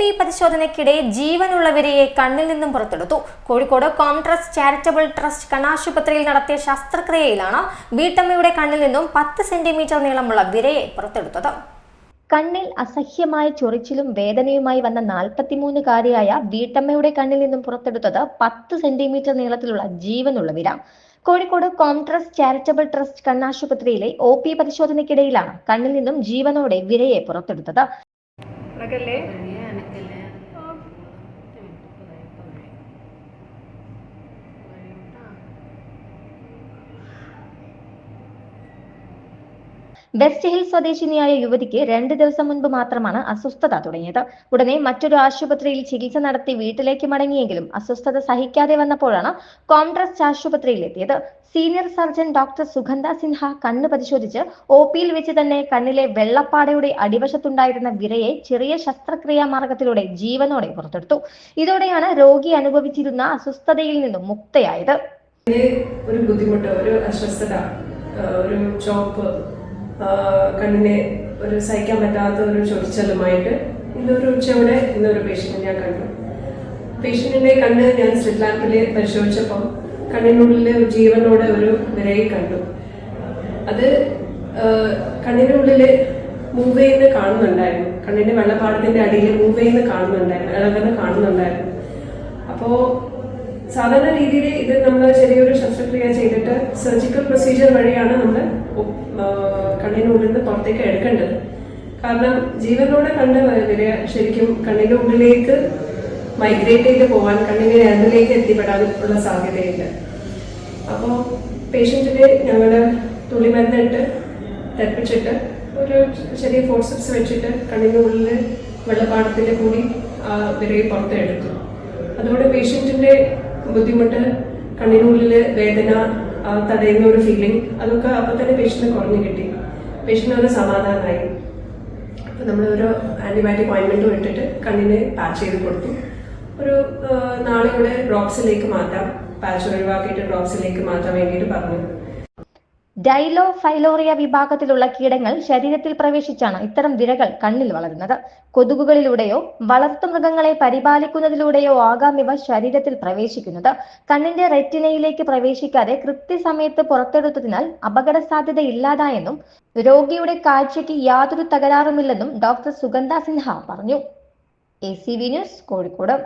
P പരിശോധനയ്ക്കിടെ ജീവനുള്ളവരെയെ കണ്ണിൽ നിന്നും പുറത്തെടുത്തു. കോഴിക്കോട് കോംട്രസ് ചാരിറ്റബിൾ ട്രസ്റ്റ് കണ്ണാശുപത്രിയിൽ നടത്തിയ ശസ്ത്രക്രിയയിലാണ് വീട്ടമ്മയുടെ കണ്ണിൽ നിന്നും പത്ത് സെന്റിമീറ്റർ നീളമുള്ള വിരയെ പുറത്തെടുത്തത്. കണ്ണിൽ അസഹ്യമായ ചൊറിച്ചിലും വേദനയുമായി വന്ന നാൽപ്പത്തിമൂന്നുകാരിയായ വീട്ടമ്മയുടെ കണ്ണിൽ നിന്നും പുറത്തെടുത്തത് പത്ത് സെന്റിമീറ്റർ നീളത്തിലുള്ള ജീവനുള്ള വിര. കോഴിക്കോട് കോംട്രസ് ചാരിറ്റബിൾ ട്രസ്റ്റ് കണ്ണാശുപത്രിയിലെ ഒ പി പരിശോധനയ്ക്കിടയിലാണ് കണ്ണിൽ നിന്നും ജീവനോടെ വിരയെ പുറത്തെടുത്തത്. വെസ്റ്റ് ഹിൽ സ്വദേശിനിയായ യുവതിക്ക് രണ്ട് ദിവസം മുൻപ് മാത്രമാണ് അസ്വസ്ഥത തുടങ്ങിയത്. ഉടനെ മറ്റൊരു ആശുപത്രിയിൽ ചികിത്സ നടത്തി വീട്ടിലേക്ക് മടങ്ങിയെങ്കിലും അസ്വസ്ഥത സഹിക്കാതെ വന്നപ്പോഴാണ് കോംട്രസ്റ്റ് ആശുപത്രിയിൽ എത്തിയത്. Senior surgeon doctor Sugandha Sinha കണ്ണ് പരിശോധിച്ച് ഒ പിയിൽ വെച്ച് തന്നെ കണ്ണിലെ വെള്ളപ്പാടയുടെ അടിവശത്തുണ്ടായിരുന്ന വിരയെ ചെറിയ ശസ്ത്രക്രിയാ മാർഗത്തിലൂടെ ജീവനോടെ പുറത്തെടുത്തു. ഇതോടെയാണ് രോഗി അനുഭവിച്ചിരുന്ന അസ്വസ്ഥതയിൽ നിന്നും മുക്തയായത്. ഒരു ബുദ്ധിമുട്ട് ഒരു അസ്വസ്ഥത ഒരു ചോപ്പ് കണ്ണിനെ ഒരു സഹിക്കാൻ പറ്റാത്ത ഒരു ചൊറിച്ചലുമായിട്ട് ഇന്നൊരു ഉച്ചയോടെ ഇന്നൊരു പേഷ്യന്റ് ഞാൻ കണ്ടു. പേഷ്യന്റിന്റെ കണ്ണ് ഞാൻ സ്ലിറ്റ് ലാമ്പിൽ പരിശോധിച്ചപ്പം കണ്ണിനുള്ളിൽ ജീവനോടെ ഒരു വിരയെ കണ്ടു. അത് കണ്ണിനുള്ളിൽ മൂവ് ചെയ്യുന്ന കാണുന്നുണ്ടായിരുന്നു. കണ്ണിന്റെ വെള്ളപ്പാടത്തിന്റെ അടിയിൽ മൂവ് ചെയ്യുന്ന കാണുന്നുണ്ടായിരുന്നു ഇളകുന്ന കാണുന്നുണ്ടായിരുന്നു. അപ്പോൾ സാധാരണ രീതിയിൽ ഇത് നമ്മൾ ചെറിയൊരു ശസ്ത്രക്രിയ ചെയ്തിട്ട് സർജിക്കൽ പ്രൊസീജിയർ വഴിയാണ് നമ്മൾ കണ്ണിനുള്ളിൽ നിന്ന് പുറത്തേക്ക് എടുക്കേണ്ടത്. കാരണം ജീവനോടെ കണ്ട വരെ ശരിക്കും കണ്ണിന്റെ ഉള്ളിലേക്ക് മൈഗ്രേറ്റ് ചെയ്ത് പോകാൻ കണ്ണിന്റെ ഞരമ്പിലേക്ക് എത്തിപ്പെടാൻ ഉള്ള സാധ്യതയുണ്ട്. അപ്പോൾ പേഷ്യന്റിനെ ഞങ്ങൾ തുള്ളിമരുന്നിട്ട് തെപ്പിച്ചിട്ട് ഒരു ചെറിയ ഫോർസെപ്സ് വെച്ചിട്ട് കണ്ണിന്റെ ഉള്ളിൽ വെള്ളപ്പാടത്തിന്റെ കൂടി വിരയെ പുറത്ത് എടുത്തു അതോടെ പേഷ്യന്റിന്റെ ബുദ്ധിമുട്ട് കണ്ണിനുള്ളിൽ വേദന തടയുന്ന ഒരു ഫീലിംഗ് അതൊക്കെ അപ്പോൾ തന്നെ പേഷ്യന്റിന് കുറഞ്ഞു കിട്ടി. പേഷ്യന്റ് ഒരു സമാധാനമായി. അപ്പോൾ നമ്മൾ ഒരു ആന്റിബയോട്ടിക് ഓയിൻമെന്റും ഇട്ടിട്ട് കണ്ണിന് പാച്ച് ചെയ്ത് കൊടുത്തു. ഒരു നാളെ ഇവിടെ ഡ്രോപ്സിലേക്ക് മാറ്റാം. പാച്ച് ഒഴിവാക്കിയിട്ട് ഡ്രോപ്സിലേക്ക് മാറ്റാൻ വേണ്ടിയിട്ട് പറഞ്ഞു. ഡൈലോ ഫൈലോറിയ വിഭാഗത്തിലുള്ള കീടങ്ങൾ ശരീരത്തിൽ പ്രവേശിച്ചാണ് ഇത്തരം വിരകൾ കണ്ണിൽ വളരുന്നത്. കൊതുകുകളിലൂടെയോ വളർത്തുമൃഗങ്ങളെ പരിപാലിക്കുന്നതിലൂടെയോ ആകാം ഇവ ശരീരത്തിൽ പ്രവേശിക്കുന്നത്. കണ്ണിന്റെ റെറ്റിനയിലേക്ക് പ്രവേശിക്കാതെ കൃത്യസമയത്ത് പുറത്തെടുത്തതിനാൽ അപകട സാധ്യത ഇല്ലാതായെന്നും രോഗിയുടെ കാഴ്ചയ്ക്ക് യാതൊരു തകരാറുമില്ലെന്നും ഡോക്ടർ സുഗന്ധ സിൻഹ പറഞ്ഞു. A C V news Kozhikode.